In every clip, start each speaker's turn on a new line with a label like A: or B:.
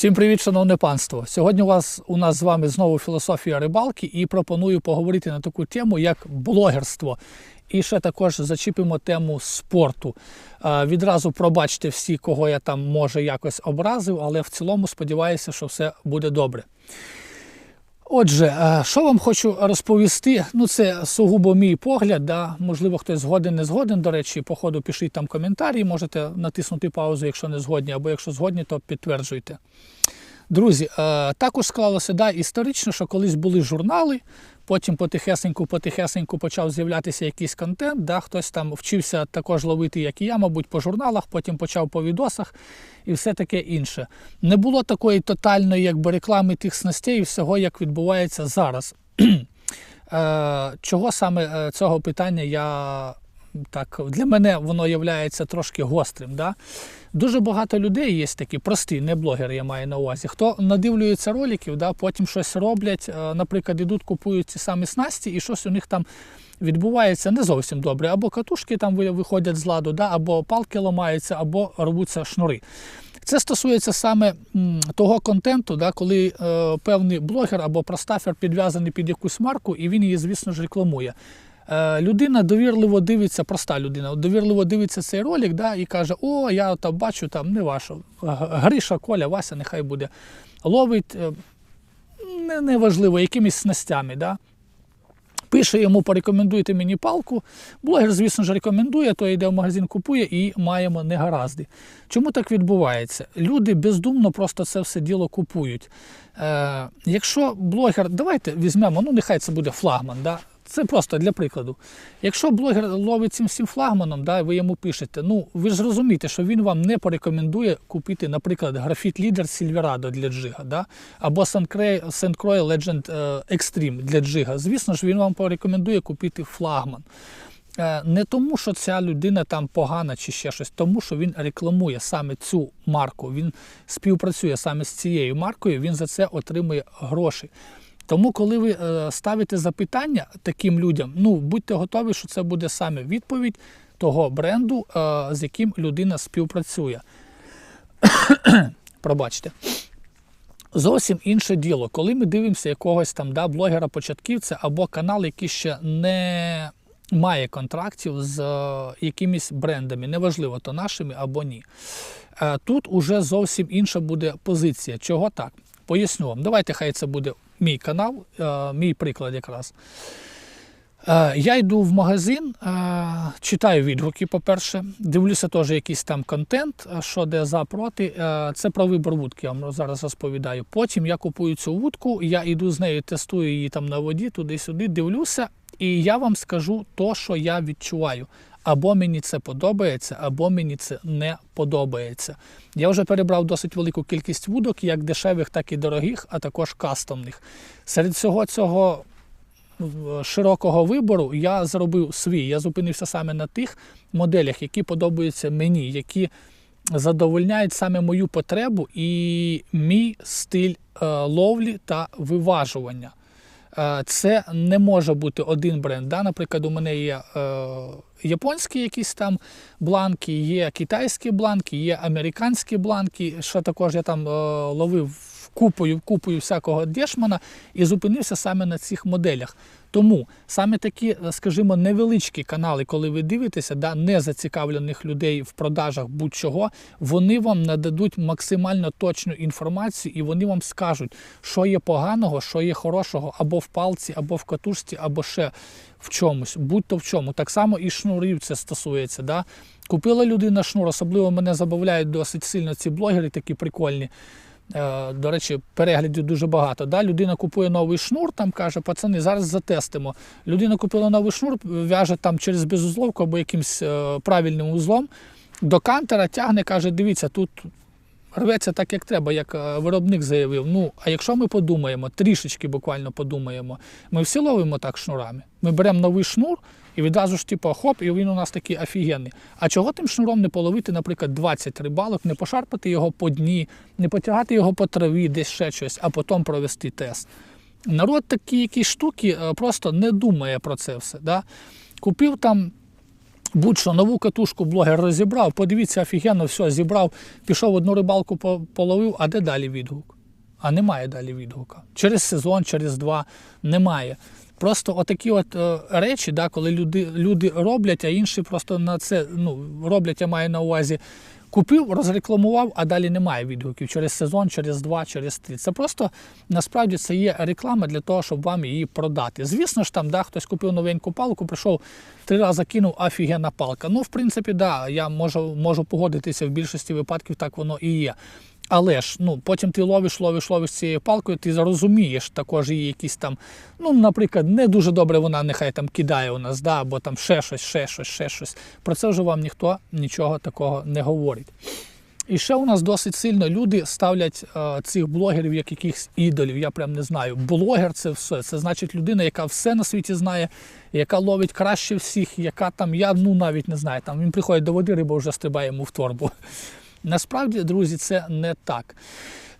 A: Всім привіт, шановне панство! Сьогодні у вас у нас з вами знову філософія рибалки і пропоную поговорити на таку тему, як блогерство. І ще також зачіпимо тему спорту. Відразу пробачте всі, кого я там може якось образив, але в цілому сподіваюся, що все буде добре. Отже, е, що вам хочу розповісти? Ну, це сугубо мій погляд. Да? Можливо, хтось згоден, не згоден. До речі, по ходу пишіть там коментарі, можете натиснути паузу, якщо не згодні, або якщо згодні, то підтверджуйте. Друзі, е, також склалося да, історично, що колись були журнали, потім потихесеньку-потихесеньку почав з'являтися якийсь контент. Да, Хтось там вчився також ловити, як і я, мабуть, по журналах, потім почав по відосах і все таке інше. Не було такої тотальної якби, реклами тих снастей і всього, як відбувається зараз. Е, Чого саме е, цього питання я так для мене воно є трошки гострим. Да? Дуже багато людей є такі, прості, не блогери, я маю на увазі. Хто надивлюється роликів, да, потім щось роблять, е, наприклад, ідуть, купують ці самі снасті, і щось у них там відбувається не зовсім добре. Або катушки там виходять з ладу, да, або палки ламаються, або рвуться шнури. Це стосується саме того контенту, да, коли е, певний блогер або простафер підв'язаний під якусь марку, і він її, звісно ж, рекламує. Е, людина довірливо дивиться, проста людина, довірливо дивиться цей ролик да, і каже: О, я там бачу, там не ваша. Гриша, Коля, Вася, нехай буде. Ловить неважливо, якимись снастями. Да. Пише йому, порекомендуйте мені палку. Блогер, звісно ж, рекомендує, то йде в магазин, купує і маємо негаразди. Чому так відбувається? Люди бездумно просто це все діло купують. Е, Якщо блогер, давайте візьмемо, ну нехай це буде флагман. да? Це просто для прикладу. Якщо блогер ловить цим всім флагманом, да, ви йому пишете, ну ви ж розумієте, що він вам не порекомендує купити, наприклад, графіт лідер Silverado для джига, да, або Sandcroy Legend е, Extreme для джига. Звісно ж, він вам порекомендує купити флагман. Е, не тому, що ця людина там погана чи ще щось, тому що він рекламує саме цю марку, він співпрацює саме з цією маркою, він за це отримує гроші. Тому, коли ви е, ставите запитання таким людям, ну будьте готові, що це буде саме відповідь того бренду, е, з яким людина співпрацює. Пробачте. Зовсім інше діло, коли ми дивимося якогось там да, блогера-початківця або канал, який ще не має контрактів з е, якимись брендами, неважливо, то нашими або ні. Тут уже зовсім інша буде позиція. Чого так? Поясню вам. Давайте хай це буде мій канал, е, мій приклад якраз. Е, я йду в магазин, е, читаю відгуки, по-перше, дивлюся теж якийсь там контент, що де за проти. Це про вибор вудки, я вам зараз розповідаю. Потім я купую цю вудку, я йду з нею, тестую її там на воді, туди-сюди, дивлюся, і я вам скажу то, що я відчуваю. Або мені це подобається, або мені це не подобається. Я вже перебрав досить велику кількість вудок, як дешевих, так і дорогих, а також кастомних. Серед всього цього широкого вибору я зробив свій. Я зупинився саме на тих моделях, які подобаються мені, які задовольняють саме мою потребу і мій стиль е, ловлі та виважування. Е, це не може бути один бренд. Да? Наприклад, у мене є е, японські якісь там бланки, є китайські бланки, є американські бланки. Що також я там е, ловив купою купою всякого дешмана і зупинився саме на цих моделях. Тому саме такі, скажімо, невеличкі канали, коли ви дивитеся, да, не зацікавлених людей в продажах будь-чого, вони вам нададуть максимально точну інформацію і вони вам скажуть, що є поганого, що є хорошого, або в палці, або в катушці, або ще в чомусь, будь-то в чому. Так само і шнурів це стосується. Да? Купила людина шнур, особливо мене забавляють досить сильно ці блогери, такі прикольні. Е, до речі, переглядів дуже багато. Да? Людина купує новий шнур, там каже, пацани, зараз затестимо. Людина купила новий шнур, в'яже там через безузловку або якимсь е, правильним узлом. До кантера тягне, каже, дивіться, тут рветься так, як треба, як е, виробник заявив. Ну, а якщо ми подумаємо, трішечки буквально подумаємо, ми всі ловимо так шнурами. Ми беремо новий шнур. І відразу ж, типу, хоп, і він у нас такий офігенний. А чого тим шнуром не половити, наприклад, 20 рибалок, не пошарпати його по дні, не потягати його по траві, десь ще щось, а потім провести тест. Народ такі якісь штуки е, просто не думає про це все. Да? Купив там Будь-що нову катушку блогер розібрав, подивіться, офігенно, все, зібрав, пішов одну рибалку половив, а де далі відгук? А немає далі відгука. Через сезон, через два немає. Просто отакі от е, речі, да, коли люди, люди роблять, а інші просто на це ну, роблять, я маю на увазі. Купив, розрекламував, а далі немає відгуків через сезон, через два, через три. Це просто насправді це є реклама для того, щоб вам її продати. Звісно ж, там да, хтось купив новеньку палку, прийшов три рази кинув, офігенна палка. Ну, в принципі, да, я можу, можу погодитися в більшості випадків, так воно і є. Але ж ну потім ти ловиш, ловиш, ловиш цією палкою, ти зрозумієш також її якісь там, ну, наприклад, не дуже добре вона нехай там кидає у нас, да, або там ще щось, ще щось, ще щось. Про це вже вам ніхто нічого такого не говорить. І ще у нас досить сильно люди ставлять е, цих блогерів як якихось ідолів. Я прям не знаю. Блогер це все. Це значить людина, яка все на світі знає, яка ловить краще всіх, яка там, я ну навіть не знаю. Там він приходить до води, риба вже стрибає йому в торбу. Насправді, друзі, це не так.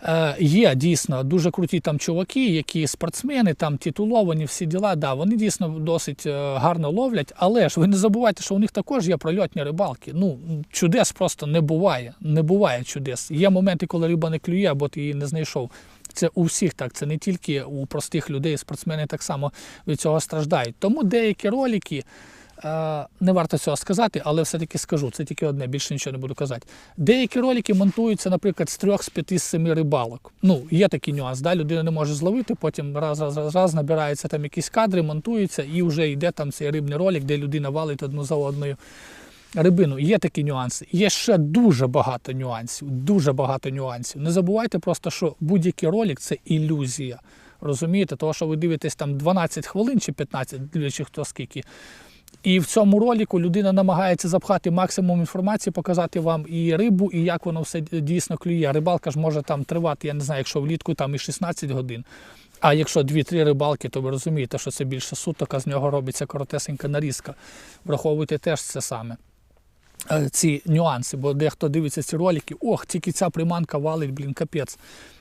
A: Е, є дійсно дуже круті там чуваки, які спортсмени, там титуловані, всі діла. Да, вони дійсно досить е, гарно ловлять, але ж ви не забувайте, що у них також є прольотні рибалки. Ну, чудес просто не буває. Не буває чудес. Є моменти, коли риба не клює, або ти її не знайшов. Це у всіх так, це не тільки у простих людей, спортсмени так само від цього страждають. Тому деякі ролики. Е, Не варто цього сказати, але все-таки скажу. Це тільки одне, більше нічого не буду казати. Деякі ролики монтуються, наприклад, з трьох, з п'яти, з семи рибалок. Ну, є такий нюанс, да? людина не може зловити, потім раз, раз, раз, раз набираються там якісь кадри, монтуються, і вже йде там цей рибний ролик, де людина валить одну за одною рибину. Є такі нюанси. Є ще дуже багато нюансів. Дуже багато нюансів. Не забувайте просто, що будь-який ролик це ілюзія. Розумієте, того, що ви дивитесь там 12 хвилин чи 15, дивлячись хто скільки. І в цьому ролику людина намагається запхати максимум інформації, показати вам і рибу, і як воно все дійсно клює. Рибалка ж може там тривати, я не знаю, якщо влітку там і 16 годин. А якщо 2-3 рибалки, то ви розумієте, що це більше суток, а з нього робиться коротесенька нарізка. Враховуйте теж це саме. Е, Ці нюанси, бо дехто дивиться ці ролики, ох, тільки ця приманка валить, блін, капець.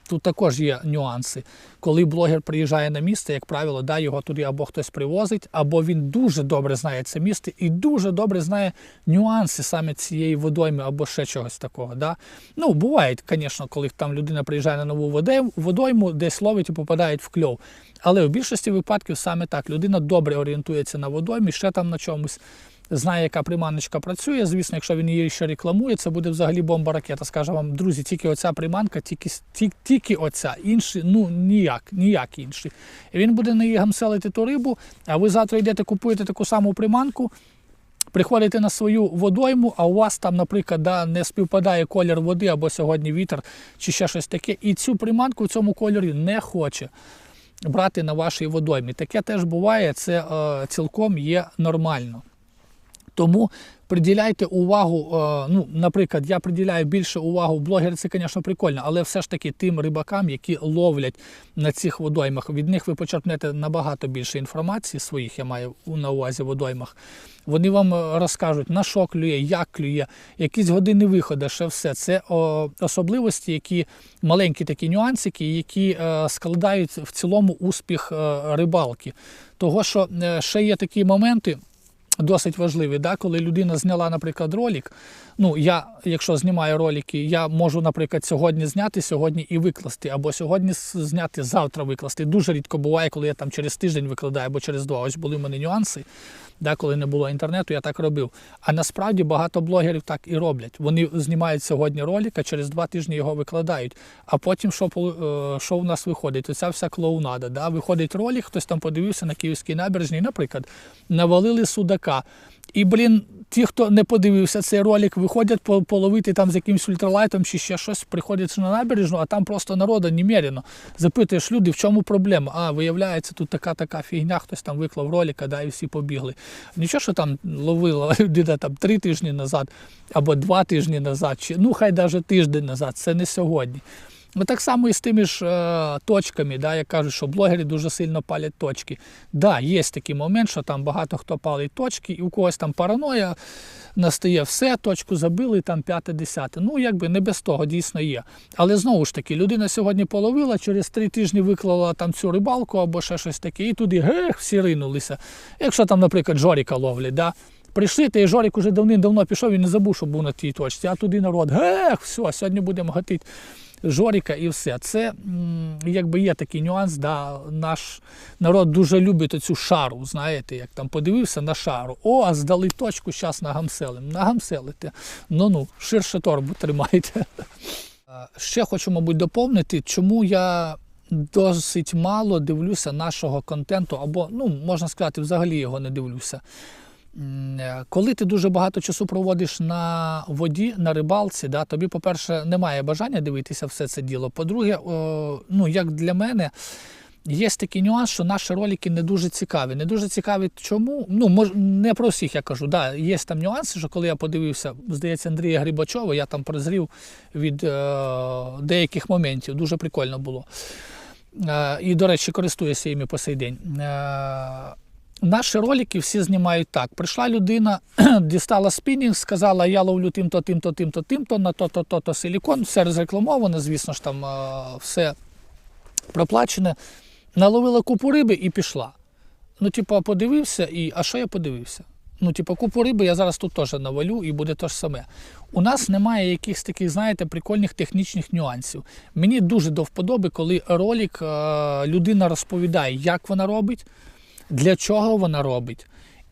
A: Тут також є нюанси. Коли блогер приїжджає на місце, як правило, да, його туди або хтось привозить, або він дуже добре знає це місце і дуже добре знає нюанси саме цієї водойми або ще чогось такого. Да. Ну, буває, звісно, коли там людина приїжджає на нову водойму, десь ловить і попадає в кльов. Але в більшості випадків саме так. Людина добре орієнтується на водоймі, ще там на чомусь знає, яка приманочка працює. Звісно, якщо він її ще рекламує, це буде взагалі бомба ракета. Скаже вам, друзі, тільки оця приманка, тільки, тільки, тільки оця. Інші, ну ніяк, ніяк інші. І він буде на її гамселити ту рибу, а ви завтра йдете, купуєте таку саму приманку. Приходите на свою водойму, а у вас там, наприклад, да, не співпадає колір води або сьогодні вітер чи ще щось таке, і цю приманку в цьому кольорі не хоче брати на вашій водоймі. Таке теж буває, це е, цілком є нормально. Тому приділяйте увагу. е, Ну, наприклад, я приділяю більше увагу блогери, це, звісно, прикольно, але все ж таки тим рибакам, які ловлять на цих водоймах, від них ви почерпнете набагато більше інформації своїх, я маю на увазі водоймах. Вони вам е, розкажуть, на що клює, як клює, якісь години виходу, ще все. Це особливості, які маленькі такі нюансики, які е, складають в цілому успіх рибалки. Того, що ще є такі моменти досить важливі. Да? Коли людина зняла, наприклад, ролик. Ну, я, якщо знімаю ролики, я можу, наприклад, сьогодні зняти, сьогодні і викласти, або сьогодні зняти, завтра викласти. Дуже рідко буває, коли я там через тиждень викладаю, або через два. Ось були в мене нюанси. Да, коли не було інтернету, я так робив. А насправді багато блогерів так і роблять. Вони знімають сьогодні ролик, а через два тижні його викладають. А потім що, е, що в нас виходить? Оця вся клоунада. Да? Виходить ролик, хтось там подивився на Київській набережній, наприклад, навалили судака. І, блін, ті, хто не подивився цей ролик, виходять половити там з якимсь ультралайтом чи ще щось, приходять на набережну, а там просто народу немерено. Запитуєш люди, в чому проблема? А, виявляється, тут така така фігня, хтось там виклав ролика, да, і всі побігли. Нічого, що там ловила людина там три тижні назад або два тижні назад, чи ну хай навіть тиждень назад, це не сьогодні. Ну, так само і з тими ж е, точками, да, як кажуть, що блогери дуже сильно палять точки. Да, є такий момент, що там багато хто палить точки, і у когось там параноя настає все, точку забили, там п'яте, десяте. Ну, якби не без того дійсно є. Але знову ж таки, людина сьогодні половила, через три тижні виклала там цю рибалку або ще щось таке, і туди гех, всі ринулися. Якщо там, наприклад, жоріка ловлять, да, Прийшли, та і Жорик уже давним-давно пішов, він не забув, що був на тій точці. А туди народ, гех, все, сьогодні будемо гатити Жоріка і все. Це якби є такий нюанс, да, наш народ дуже любить оцю шару, знаєте, як там подивився на шару. О, а здали точку, зараз нагамселим. Нагамселите. Ну-ну, ширше торбу тримайте. Ще хочу, мабуть, доповнити, чому я досить мало дивлюся нашого контенту, або, ну, можна сказати, взагалі його не дивлюся. Е, Коли ти дуже багато часу проводиш на воді, на рибалці, да, тобі, по-перше, немає бажання дивитися все це діло. По-друге, ну, як для мене, є такий нюанс, що наші ролики не дуже цікаві. Не дуже цікаві чому? Ну, мож, не про всіх я кажу. Да, є там нюанси, що коли я подивився, здається, Андрія Грибачова, я там прозрів від е, деяких моментів. Дуже прикольно було. Е, і, до речі, користуюся їми по сей день. Е, Наші ролики всі знімають так. Прийшла людина, дістала спінінг, сказала, я ловлю тим-то, тим-то, тим-то, тим-то, на то-то, то-то силікон, все розрекламовано, звісно ж, там все проплачене. Наловила купу риби і пішла. Ну, типу, подивився, і а що я подивився? Ну, типу, купу риби я зараз тут теж навалю і буде те ж саме. У нас немає якихось таких, знаєте, прикольних технічних нюансів. Мені дуже до вподоби, коли ролик людина розповідає, як вона робить, для чого вона робить.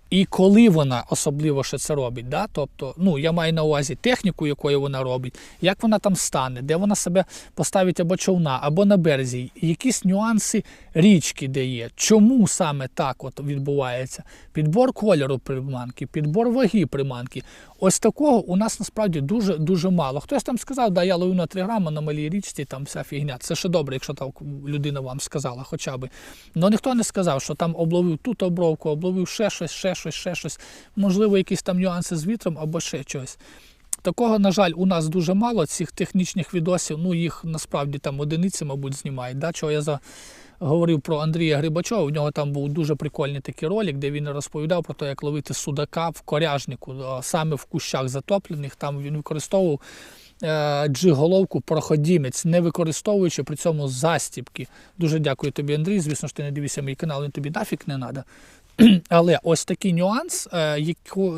A: І коли вона особливо ще це робить, да? тобто, ну я маю на увазі техніку, якою вона робить, як вона там стане, де вона себе поставить або човна, або на березі, якісь нюанси річки, де є, чому саме так от відбувається, підбор кольору приманки, підбор ваги приманки. Ось такого у нас насправді дуже дуже мало. Хтось там сказав, да, я ловлю на 3 грами на малій річці, там вся фігня. Це ще добре, якщо так людина вам сказала, хоча б. Але ніхто не сказав, що там обловив тут обровку, обловив ще щось, ще щось, ще щось. Можливо, якісь там нюанси з вітром або ще щось. Такого, на жаль, у нас дуже мало цих технічних відосів. Ну, їх насправді там одиниці, мабуть, знімають. Да? Чого я за... говорив про Андрія Грибачова. У нього там був дуже прикольний такий ролик, де він розповідав про те, як ловити судака в коряжнику, саме в кущах затоплених. Там він використовував е, джиголовку проходімець, не використовуючи при цьому застіпки. Дуже дякую тобі, Андрій. Звісно ж, ти не дивишся мій канал, він тобі нафіг не треба. Але ось такий нюанс, е,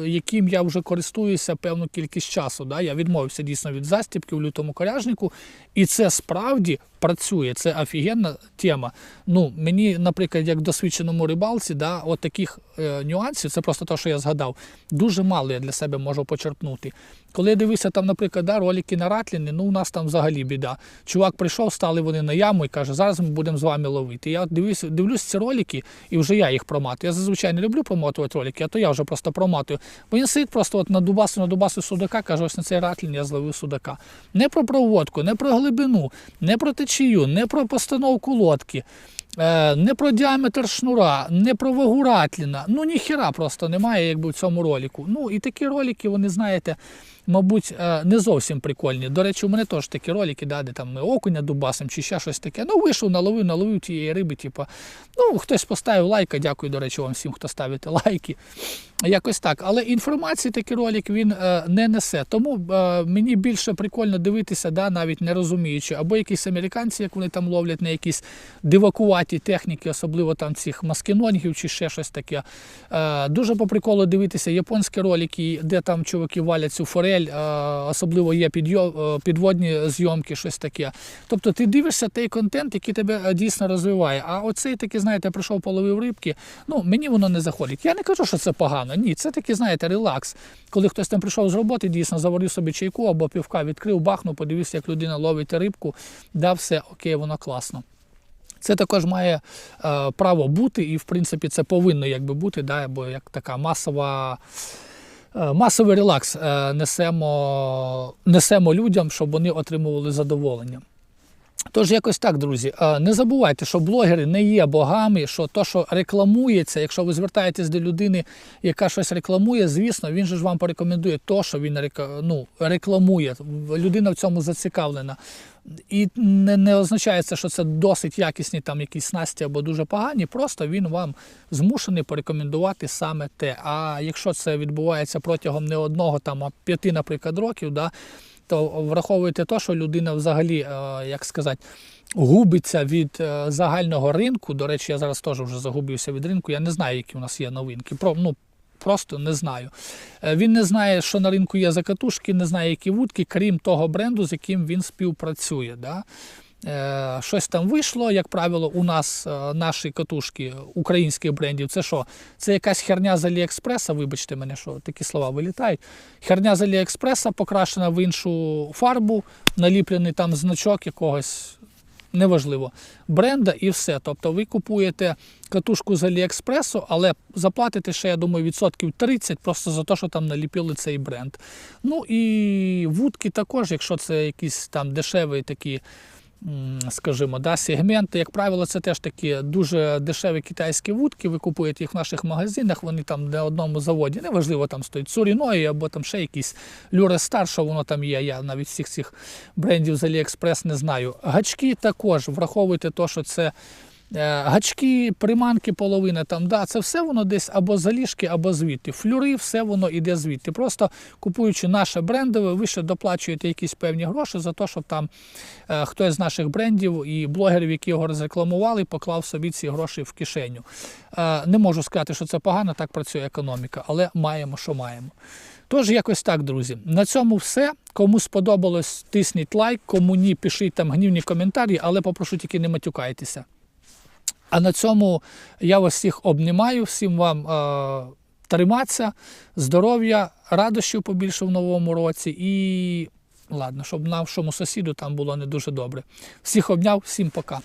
A: яким я вже користуюся певну кількість часу. Да? Я відмовився дійсно від застібки в лютому коряжнику, і це справді працює. Це офігенна тема. Ну, мені, наприклад, як досвідченому рибалці, да, от таких е, нюансів, це просто те, що я згадав, дуже мало я для себе можу почерпнути. Коли я дивився там, наприклад, да, ролики на Ратліни, ну у нас там взагалі біда. Чувак прийшов, стали вони на яму і каже, зараз ми будемо з вами ловити. Я дивлюсь, дивлюсь ці ролики, і вже я їх проматую. Я зазвичай не люблю промотувати ролики, а то я вже просто проматую. Бо він сидить просто от на дубасу, на дубасу судака, каже, ось на цей ратлін я зловив судака. Не про проводку, не про глибину, не про течію, не про постановку лодки. Е, Не про діаметр шнура, не про вагу ратліна. Ну ніхіра просто немає якби в цьому ролику. Ну і такі ролики, вони знаєте, мабуть, е, не зовсім прикольні. До речі, у мене теж такі ролики, да, де там ми окуня дубасим чи ще щось таке. Ну, вийшов, наловив, наловив тієї риби, типу. Ну, хтось поставив лайка, дякую, до речі, вам всім, хто ставите лайки. Якось так. Але інформації такий ролик він е, не несе. Тому е, мені більше прикольно дивитися, да, навіть не розуміючи, або якісь американці, як вони там ловлять на якісь дивакуваті техніки, особливо там цих маскинонгів чи ще щось таке. Дуже по приколу дивитися японські ролики, де там чуваки валять цю форель, е, особливо є е, підводні зйомки, щось таке. Тобто ти дивишся той контент, який тебе е, дійсно розвиває. А оцей такий, знаєте, прийшов половив рибки. Ну, мені воно не заходить. Я не кажу, що це погано. Ні, це такий, знаєте, релакс. Коли хтось там прийшов з роботи, дійсно заварив собі чайку або півка відкрив, бахнув, подивився, як людина ловить рибку, да, все окей, воно класно. Це також має е, право бути, і в принципі це повинно якби бути, да, бо як така масова. Е, Масовий релакс е, несемо, несемо людям, щоб вони отримували задоволення. Тож якось так, друзі. Е, Не забувайте, що блогери не є богами, що то, що рекламується, якщо ви звертаєтесь до людини, яка щось рекламує, звісно, він же ж вам порекомендує то, що він ну, рекламує. Людина в цьому зацікавлена. І не, не означає це, що це досить якісні там якісь снасті або дуже погані. Просто він вам змушений порекомендувати саме те. А якщо це відбувається протягом не одного там, а п'яти, наприклад, років, да, то враховуйте те, що людина взагалі, е, як сказати, губиться від е, загального ринку. До речі, я зараз теж вже загубився від ринку. Я не знаю, які у нас є новинки. Про, ну, просто не знаю. Е, Він не знає, що на ринку є за катушки, не знає, які вудки, крім того бренду, з яким він співпрацює. Да? Е, Щось там вийшло, як правило, у нас е, наші катушки українських брендів. Це що? Це якась херня з Аліекспреса, вибачте мене, що такі слова вилітають. Херня з Аліекспреса покрашена в іншу фарбу, наліплений там значок якогось. Неважливо, бренда і все. Тобто ви купуєте катушку з Аліекспресу, але заплатите ще, я думаю, відсотків 30 просто за те, що там наліпили цей бренд. Ну і вудки також, якщо це якісь там дешеві такі скажімо, да, сегменти. Як правило, це теж такі дуже дешеві китайські вудки. Ви купуєте їх в наших магазинах, вони там на одному заводі. Неважливо, там стоїть Суріної або там ще якісь Люре Стар, що воно там є. Я навіть всіх цих брендів з Аліекспрес не знаю. Гачки також враховуйте то, що це. Е, Гачки, приманки, половина там, да, це все воно десь або заліжки, або звідти. Флюри, все воно йде звідти. Просто купуючи наше брендове, ви ще доплачуєте якісь певні гроші за те, щоб там е, хтось з наших брендів і блогерів, які його розрекламували, поклав собі ці гроші в кишеню. Е, не можу сказати, що це погано, так працює економіка, але маємо, що маємо. Тож, якось так, друзі. На цьому все. Кому сподобалось, тисніть лайк, кому ні, пишіть там гнівні коментарі, але попрошу тільки не матюкайтеся. А на цьому я вас всіх обнімаю, всім вам е, триматися, здоров'я, радощів побільше в новому році і ладно, щоб нашому сусіду там було не дуже добре. Всіх обняв, всім пока.